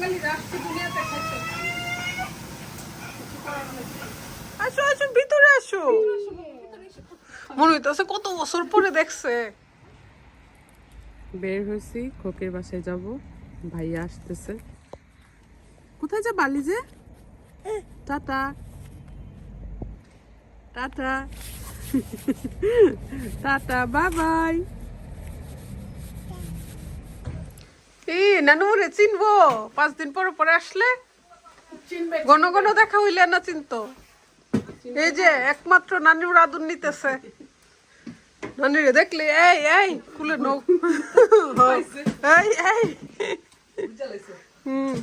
দুনিয়াতে আসো আসো ভিতরে আসো। মনে হইতেছে কত বছর পরে দেখছে। বের হয়েছি খোকের বাসায় যাব। ভাইয়া আসতেছে। কোথায় যা বালি যে? টাটা। টাটা। Tata bye. নানু রে চিনবো? পাঁচ দিন পরে পরে আসলে? ঘন ঘন দেখা হইলে না চিনতো? এই যে একমাত্র নানির আদর নিতেছে। নানিরে দেখলে? এই এই কুলে নৌ এই এই। হুম।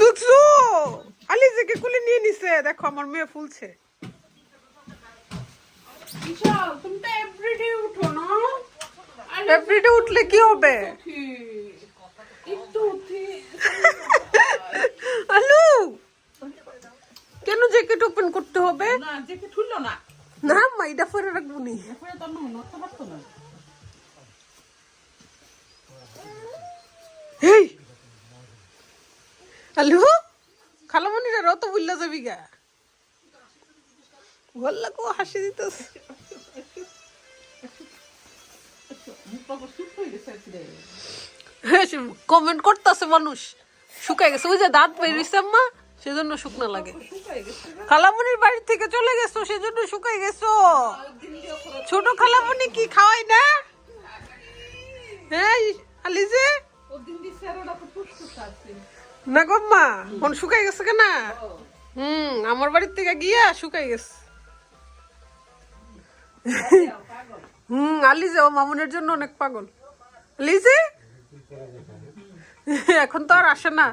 দেখছ আলিজেকে কুলে নিয়ে নিছে? দেখো আমার মেয়ে ফুলছে। এভরিডে উঠলে কি হবে একটু উঠি আলু কেন জ্যাকেট ওপেন করতে হবে। না জেকে ঠুললো না। না মা এটা পরে রাখব নি। এই আলু খালামণিরা রত বুল্লা যাবি গা। বললা কো হাসি দিতেছ। মুখটা তো সুস্থ গেছে আজকে কমেন্ট করতেছে মানুষ। শুকাই গেছে ওই যে দাঁত বেরিয়েছে আম্মা। সেজন্য শুকনো লাগে। গেছে। বাড়ি থেকে চলে গেছো সেজন্য শুকাই গেছো। ছোট খালামণি কি খাওয়াই না? আলিজে আছে না গম্মা মন শুকাই গেছে কেন? হুম আমার বাড়ির থেকে গিয়া শুকাই গেছে। হুম আলিজে ও মামুনের জন্য অনেক পাগল। এখন তো আর আসে না।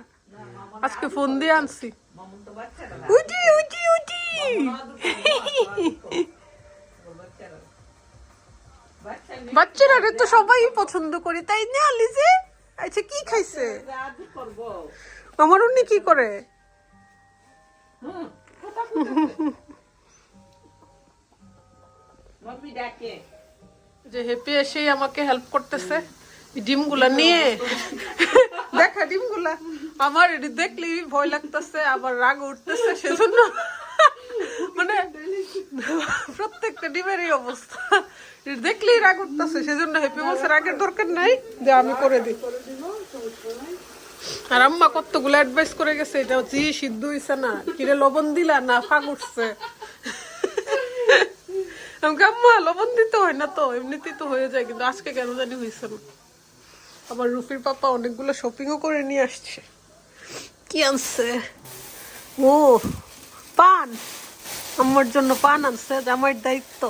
আজকে ফোন দিয়ে আনছি। উঠি উঠি উঠি। বাচ্চারা রে তো সবাই পছন্দ করি তাই না আলিজে আচ্ছা কি খাইছে? আমার উনি কি করে? যে হেপি এসেই আমাকে হেল্প করতেছে ডিমগুলা নিয়ে। আমার এটি দেখলেই ভয় লাগতেছে, আবার রাগ উঠতেছে সেজন্য। মানে প্রত্যেকটা ডিমেরই অবস্থা। এটি দেখলেই রাগ উঠতেছে সেজন্য হেপি বলছে রাগের দরকার নাই যে আমি করে দিই। আর আম্মা কতগুলো অ্যাডভাইস করে গেছে এটা জি সিদ্ধ হইছে না, কিরে লবণ দিলা না ফাঁক উঠছে। আমাকে আম্মা, লবণ দিতে হয় না তো, এমনিতেই তো হয়ে যায়, কিন্তু আজকে কেন জানি হয়েছে না। আবার রুফির পাপা অনেকগুলো শপিংও করে নিয়ে আসছে। কি আনছে? ও, পান। আমার জন্য পান আনছে জামাইয়ের দায়িত্ব।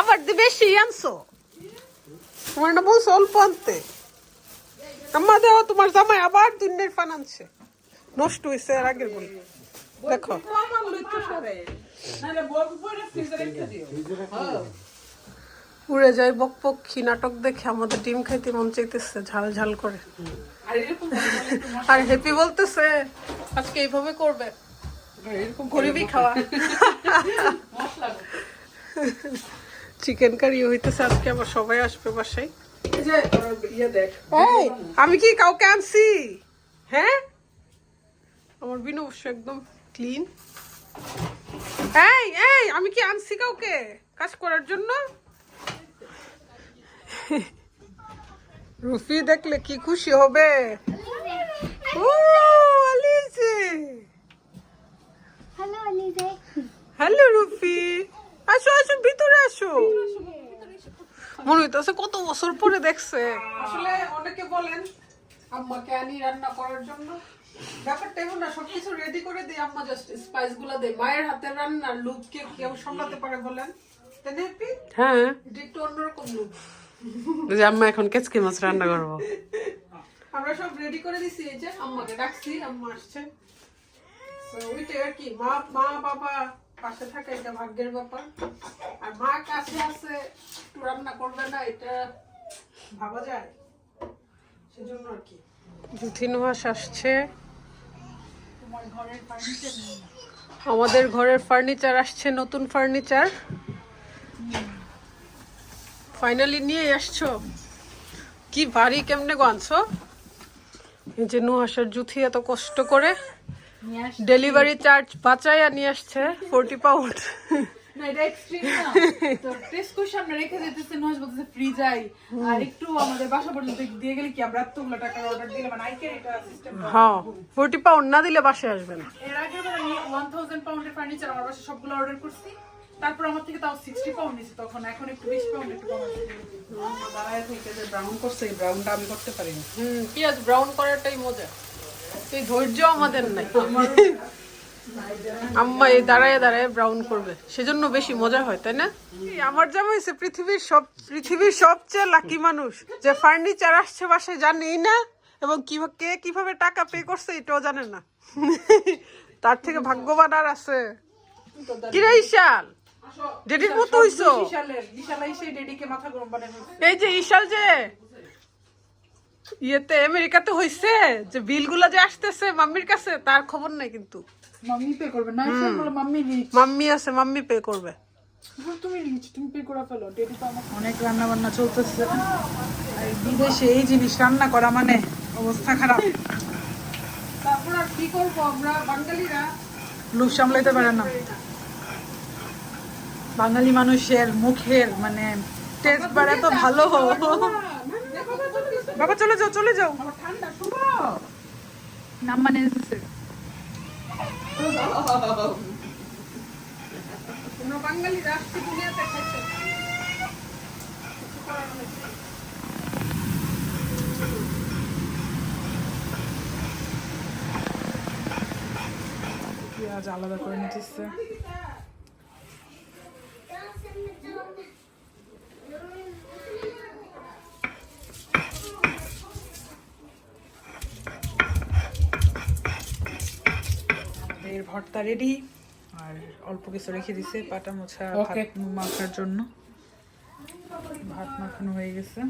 আবার দি বেশি আনছো। তোমার না বলছো অল্প আনতে। আম্মা দেওয়া তোমার জামাই আবার দুনিয়ার পান আনছে। নষ্ট হয়েছে এর আগের বল দেখো। আমার উড়ে যায় বক পক্ষী নাটক দেখে আমাদের ডিম খাইতে মন চাইতেছে, ঝাল ঝাল করে। আর হ্যাপি বলতেছে আজকে এইভাবে করবে। এরকম গরিবই খাওয়া। চিকেন কারি হইতেছে আজকে আবার সবাই আসবে বাসায়। যে ইয়ে আমি কি কাউকে আনছি? হ্যাঁ? আমার বিনু অবশ্য একদম ক্লিন এই এই আমি কি আনছি কাউকে? কাজ করার জন্য? রুফি দেখলে কি খুশি হবে? ও হ্যালো রুফি। আসো আসো ভিতরে আসো। মনে হইতেছে কত বছর পরে দেখছে। আসলে অনেকে বলেন আম্মাকে আনি রান্না করার জন্য। ব্যাপারটা এমন না সবকিছু রেডি করে দিই আম্মা জাস্ট স্পাইসগুলা দেয়। মায়ের হাতের রান্নার লুক কে কেউ সামলাতে পারে বলেন। তাই না হ্যাঁ। এটা একটু অন্যরকম লুক যে আম্মা এখন কেচকি মাছ রান্না করব। আমরা সব রেডি করে দিছি এই যে আম্মাকে ডাকছি আম্মা আসছে। ওইটাই আর কি মা মা বাবা পাশে থাকে এটা ভাগ্যের ব্যাপার। আর মা কাছে আছে একটু রান্না করবে না এটা ভাবা যায়। সেজন্য আর কি। আসছে। আমাদের ঘরের ফার্নিচার আসছে নতুন ফার্নিচার ফাইনালি নিয়ে আসছো কি ভারী কেমনে গো আনছো এই যে নুহাসের জুথি এত কষ্ট করে ডেলিভারি চার্জ বাঁচাইয়া নিয়ে আসছে ফোরটি পাউন্ড ফোরটি পাউন্ড না। দিলে? বাসে আসবে না। এর আগে আমি ওয়ান থাউজেন্ড পাউন্ডের ফার্নিচার আমার বাসায় সবগুলো অর্ডার করছি। তারপর আমার থেকে তাও সিক্সটি পাউন্ড নিয়েছি তখন এখন একটু বেশি পাউন্ড একটু কম আছে। দাঁড়ায় থেকে যে ব্রাউন করছে এই ব্রাউনটা আমি করতে পারিনি হুম পেঁয়াজ ব্রাউন করাটাই মজা। এই ধৈর্য আমাদের নাই। আম্মা এই দাঁড়ায় দাঁড়ায় ব্রাউন করবে। সেজন্য বেশি মজা হয় তাই না? আমার জামা হয়েছে পৃথিবীর সব পৃথিবীর সবচেয়ে লাকি মানুষ। যে ফার্নিচার আসছে বাসায় জানেই না এবং কীভাবে কে কীভাবে টাকা পে করছে এটাও জানে না। তার থেকে ভাগ্যবান আর আছে। কিরে ইশাল ডেডির মতো হইছো। এই যে ইশাল যে ইয়েতে আমেরিকাতে হইছে যে বিলগুলা যে আসতেছে মাম্মির কাছে তার খবর নাই কিন্তু। মাম্মি পে করবে না মাম্মি রিচ মাম্মি আছে মাম্মি পে করবে। তুমি রিচ তুমি পে করে ফেলো ডেডি তো আমার অনেক রান্না বান্না চলতেছে। আর বিদেশে এই জিনিস রান্না করা মানে অবস্থা খারাপ। তারপর আর কি করব আমরা বাঙালিরা? লোক সামলাইতে পারে না। বাঙালি মানুষের মুখের মানে টেস্ট বার এত ভালো। বাবা চলে যাও চলে যাও। নাম মানে এসেছে। দুনিয়াতে পেঁয়াজ আলাদা করে নিতেছে আমাদের ভর্তা রেডি আর অল্প কিছু রেখে দিছে পাটা মোছা ভাত মাখার জন্য। ভাত মাখানো হয়ে গেছে।